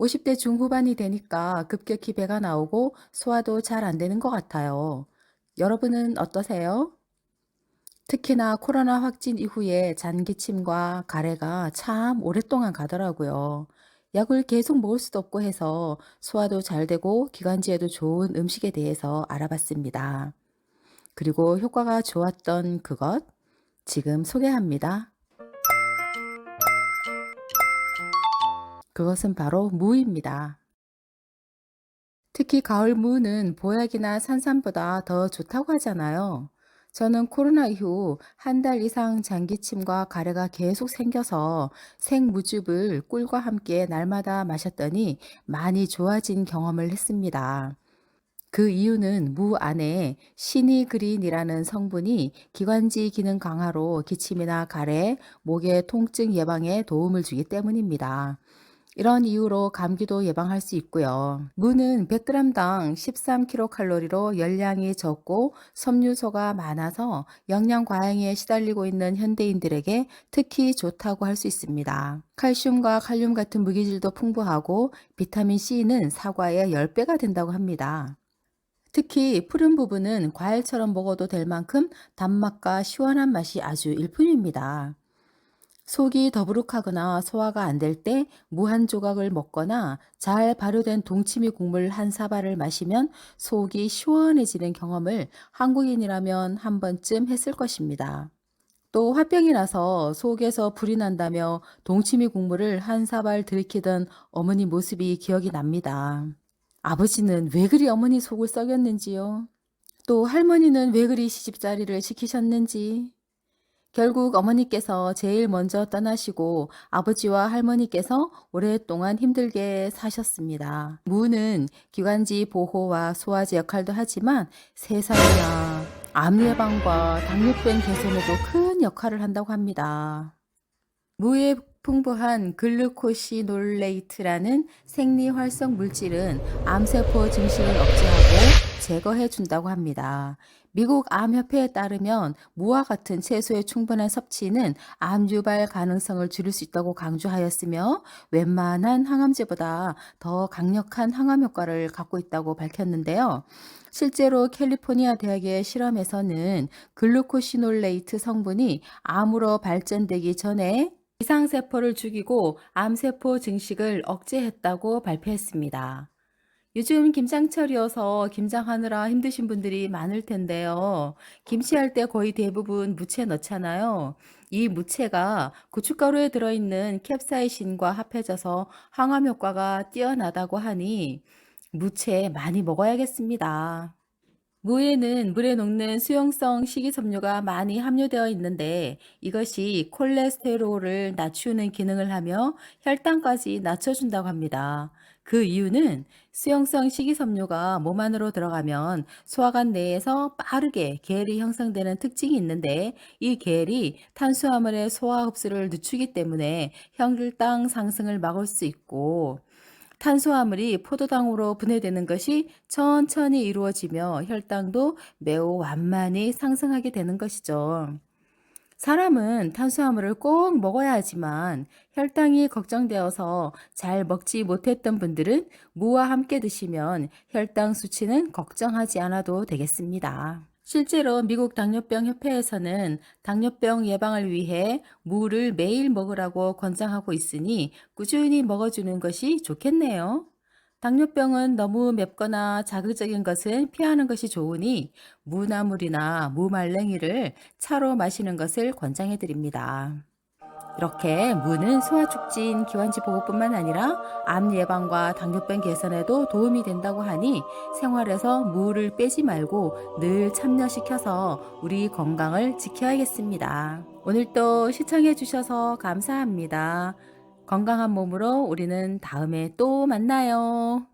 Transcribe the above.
50대 중후반이 되니까 급격히 배가 나오고 소화도 잘 안 되는 것 같아요. 여러분은 어떠세요? 특히나 코로나 확진 이후에 잔기침과 가래가 참 오랫동안 가더라고요. 약을 계속 먹을 수도 없고 해서 소화도 잘 되고 기관지에도 좋은 음식에 대해서 알아봤습니다. 그리고 효과가 좋았던 그것 지금 소개합니다. 그것은 바로 무입니다. 특히 가을 무는 보약이나 산삼보다 더 좋다고 하잖아요. 저는 코로나 이후 한 달 이상 장기침과 가래가 계속 생겨서 생무즙을 꿀과 함께 날마다 마셨더니 많이 좋아진 경험을 했습니다. 그 이유는 무 안에 시니그린이라는 성분이 기관지 기능 강화로 기침이나 가래, 목의 통증 예방에 도움을 주기 때문입니다. 이런 이유로 감기도 예방할 수 있고요. 무는 100g당 13kcal로 열량이 적고 섬유소가 많아서 영양 과잉에 시달리고 있는 현대인들에게 특히 좋다고 할 수 있습니다. 칼슘과 칼륨 같은 무기질도 풍부하고 비타민 C는 사과의 10배가 된다고 합니다. 특히 푸른 부분은 과일처럼 먹어도 될 만큼 단맛과 시원한 맛이 아주 일품입니다. 속이 더부룩하거나 소화가 안 될 때 무한 조각을 먹거나 잘 발효된 동치미 국물 한 사발을 마시면 속이 시원해지는 경험을 한국인이라면 한 번쯤 했을 것입니다. 또 화병이 나서 속에서 불이 난다며 동치미 국물을 한 사발 들이키던 어머니 모습이 기억이 납니다. 아버지는 왜 그리 어머니 속을 썩였는지요? 또 할머니는 왜 그리 시집살이를 시키셨는지? 결국 어머니께서 제일 먼저 떠나시고 아버지와 할머니께서 오랫동안 힘들게 사셨습니다. 무는 기관지 보호와 소화제 역할도 하지만 세상에나 암 예방과 당뇨병 개선에도 큰 역할을 한다고 합니다. 무에 풍부한 글루코시놀레이트라는 생리 활성 물질은 암세포 증식을 억제하고 제거해 준다고 합니다. 미국 암협회에 따르면 무와 같은 채소의 충분한 섭취는 암 유발 가능성을 줄일 수 있다고 강조하였으며 웬만한 항암제보다 더 강력한 항암 효과를 갖고 있다고 밝혔는데요. 실제로 캘리포니아 대학의 실험에서는 글루코시놀레이트 성분이 암으로 발전되기 전에 이상세포를 죽이고 암세포 증식을 억제했다고 발표했습니다. 요즘 김장철이어서 김장하느라 힘드신 분들이 많을 텐데요. 김치할 때 거의 대부분 무채 넣잖아요. 이 무채가 고춧가루에 들어있는 캡사이신과 합해져서 항암 효과가 뛰어나다고 하니 무채 많이 먹어야겠습니다. 무에는 물에 녹는 수용성 식이섬유가 많이 함유되어 있는데 이것이 콜레스테롤을 낮추는 기능을 하며 혈당까지 낮춰준다고 합니다. 그 이유는 수용성 식이섬유가 몸 안으로 들어가면 소화관 내에서 빠르게 계열이 형성되는 특징이 있는데 이 계열이 탄수화물의 소화 흡수를 늦추기 때문에 혈당 상승을 막을 수 있고 탄수화물이 포도당으로 분해되는 것이 천천히 이루어지며 혈당도 매우 완만히 상승하게 되는 것이죠. 사람은 탄수화물을 꼭 먹어야 하지만 혈당이 걱정되어서 잘 먹지 못했던 분들은 무와 함께 드시면 혈당 수치는 걱정하지 않아도 되겠습니다. 실제로 미국 당뇨병 협회에서는 당뇨병 예방을 위해 무를 매일 먹으라고 권장하고 있으니 꾸준히 먹어주는 것이 좋겠네요. 당뇨병은 너무 맵거나 자극적인 것은 피하는 것이 좋으니 무나물이나 무말랭이를 차로 마시는 것을 권장해 드립니다. 이렇게 무는 소화 촉진, 기관지 보호뿐만 아니라 암 예방과 당뇨병 개선에도 도움이 된다고 하니 생활에서 무를 빼지 말고 늘 참여시켜서 우리 건강을 지켜야겠습니다. 오늘도 시청해 주셔서 감사합니다. 건강한 몸으로 우리는 다음에 또 만나요.